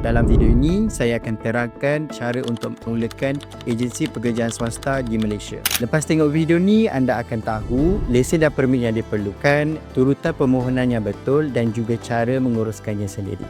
Dalam video ini, saya akan terangkan cara untuk memulakan agensi pekerjaan swasta di Malaysia. Lepas tengok video ni, anda akan tahu lesen dan permit yang diperlukan, turutan permohonan yang betul dan juga cara menguruskannya sendiri.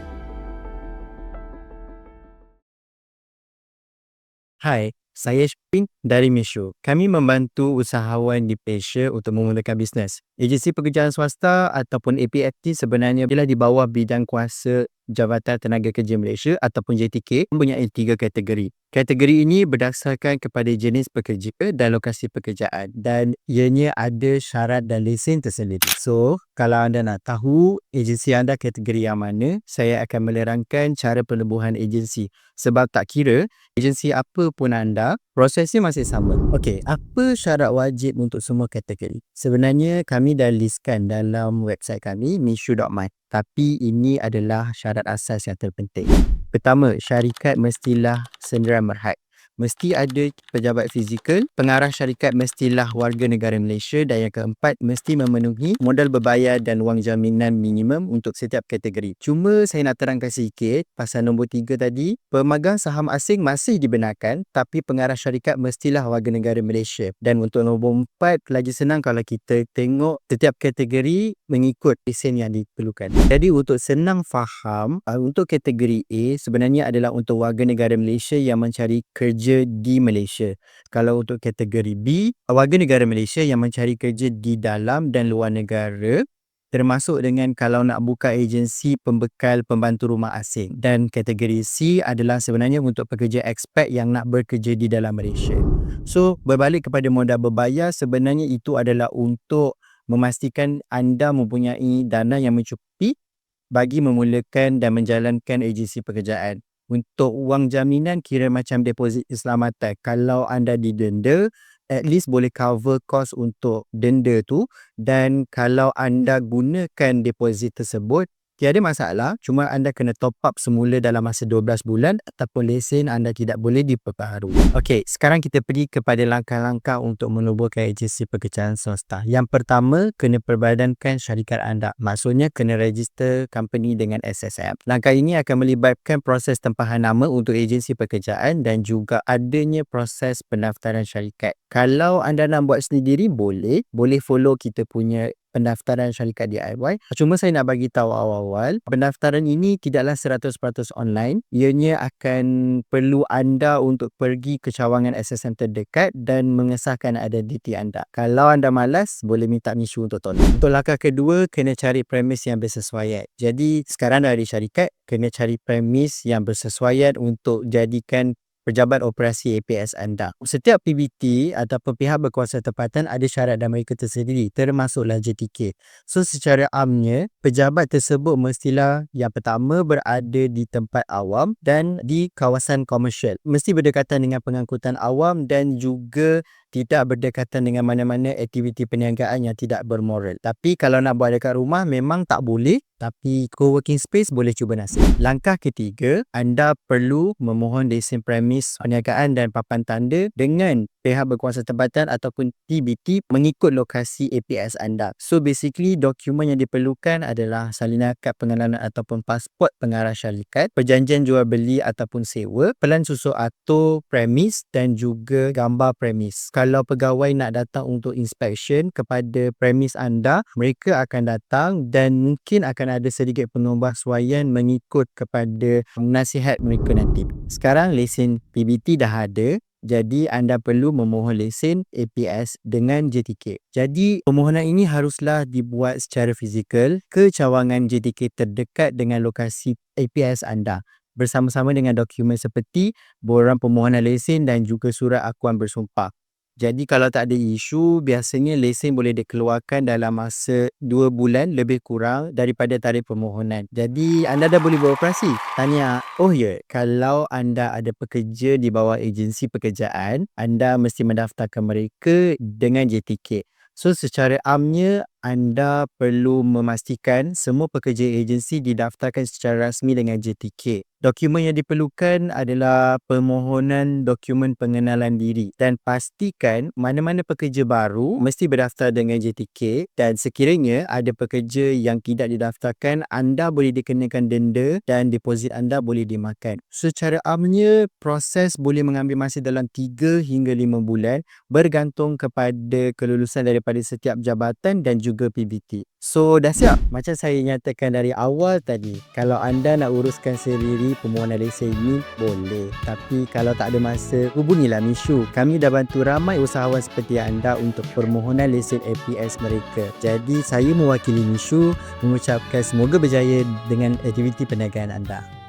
Hai, saya Syupin dari Mishu. Kami membantu usahawan di Malaysia untuk memulakan bisnes. Agensi pekerjaan swasta ataupun APFT sebenarnya bila di bawah bidang kuasa Jabatan Tenaga Kerja Malaysia ataupun JTK mempunyai tiga kategori. Kategori ini berdasarkan kepada jenis pekerja dan lokasi pekerjaan dan ianya ada syarat dan lesen tersendiri. So, kalau anda nak tahu agensi anda kategori yang mana, saya akan menerangkan cara penubuhan agensi. Sebab tak kira agensi apa pun anda, prosesnya masih sama. Okey, apa syarat wajib untuk semua kategori? Sebenarnya kami dah listkan dalam website kami mishu.my. Tapi ini adalah syarat asas yang terpenting. Pertama, syarikat mestilah sendirian merhad mesti ada pejabat fizikal, pengarah syarikat mestilah warga negara Malaysia dan yang keempat mesti memenuhi modal berbayar dan wang jaminan minimum untuk setiap kategori. Cuma saya nak terangkan sedikit pasal nombor tiga tadi, pemegang saham asing masih dibenarkan tapi pengarah syarikat mestilah warga negara Malaysia. Dan untuk nombor empat, lagi senang kalau kita tengok setiap kategori mengikut lesen yang diperlukan. Jadi untuk senang faham, uh, untuk kategori A sebenarnya adalah untuk warga negara Malaysia yang mencari kerja kerja di Malaysia. Kalau untuk kategori B, warga negara Malaysia yang mencari kerja di dalam dan luar negara termasuk dengan kalau nak buka agensi pembekal pembantu rumah asing. Dan kategori C adalah sebenarnya untuk pekerja expat yang nak bekerja di dalam Malaysia. So, berbalik kepada modal berbayar, sebenarnya itu adalah untuk memastikan anda mempunyai dana yang mencukupi bagi memulakan dan menjalankan agensi pekerjaan untuk wang jaminan kira macam deposit keselamatan. Kalau anda didenda, at least boleh cover cost untuk denda tu dan kalau anda gunakan deposit tersebut, Tiada masalah, cuma anda kena top up semula dalam masa 12 bulan ataupun lesen anda tidak boleh diperbaharui. Okey, sekarang kita pergi kepada langkah-langkah untuk menubuhkan agensi pekerjaan swasta. Yang pertama, kena perbadankan syarikat anda. Maksudnya, kena register company dengan SSM. Langkah ini akan melibatkan proses tempahan nama untuk agensi pekerjaan dan juga adanya proses pendaftaran syarikat. Kalau anda nak buat sendiri, boleh. Boleh follow kita punya pendaftaran syarikat DIY. Cuma saya nak bagi tahu awal-awal, pendaftaran ini tidaklah 100% online. Ianya akan perlu anda untuk pergi ke cawangan SSM terdekat dan mengesahkan identiti anda. Kalau anda malas, boleh minta Mishu untuk tolong. Untuk langkah kedua, kena cari premis yang bersesuaian. Jadi, sekarang dari syarikat, kena cari premis yang bersesuaian untuk jadikan pejabat operasi APS anda. Setiap PBT ataupun pihak berkuasa tempatan ada syarat dan mereka tersendiri termasuklah JTK. So secara amnya, pejabat tersebut mestilah yang pertama berada di tempat awam dan di kawasan komersial. Mesti berdekatan dengan pengangkutan awam dan juga tidak berdekatan dengan mana-mana aktiviti perniagaan yang tidak bermoral. Tapi kalau nak buat dekat rumah memang tak boleh tapi co-working space boleh cuba nasib. Langkah ketiga, anda perlu memohon lesen premis perniagaan dan papan tanda dengan pihak berkuasa tempatan ataupun TBT mengikut lokasi APS anda. So basically dokumen yang diperlukan adalah salinan kad pengalaman ataupun pasport pengarah syarikat, perjanjian jual beli ataupun sewa, pelan susu atau premis dan juga gambar premis. Kalau pegawai nak datang untuk inspection kepada premis anda, mereka akan datang dan mungkin akan ada sedikit pengubahsuaian mengikut kepada nasihat mereka nanti. Sekarang lesen PBT dah ada, jadi anda perlu memohon lesen APS dengan JTK. Jadi permohonan ini haruslah dibuat secara fizikal ke cawangan JTK terdekat dengan lokasi APS anda bersama-sama dengan dokumen seperti borang permohonan lesen dan juga surat akuan bersumpah. Jadi kalau tak ada isu, biasanya lesen boleh dikeluarkan dalam masa 2 bulan lebih kurang daripada tarikh permohonan. Jadi anda dah boleh beroperasi. Tanya, oh ya, kalau anda ada pekerja di bawah agensi pekerjaan, anda mesti mendaftarkan mereka dengan JTK. So secara amnya anda perlu memastikan semua pekerja agensi didaftarkan secara rasmi dengan JTK. Dokumen yang diperlukan adalah permohonan dokumen pengenalan diri dan pastikan mana-mana pekerja baru mesti berdaftar dengan JTK dan sekiranya ada pekerja yang tidak didaftarkan, anda boleh dikenakan denda dan deposit anda boleh dimakan. Secara amnya, proses boleh mengambil masa dalam 3 hingga 5 bulan bergantung kepada kelulusan daripada setiap jabatan dan juga PBT. So, dah siap? Macam saya nyatakan dari awal tadi, kalau anda nak uruskan sendiri permohonan lesen ini, boleh. Tapi kalau tak ada masa, hubungilah Mishu. Kami dah bantu ramai usahawan seperti anda untuk permohonan lesen APS mereka. Jadi, saya mewakili Mishu mengucapkan semoga berjaya dengan aktiviti perniagaan anda.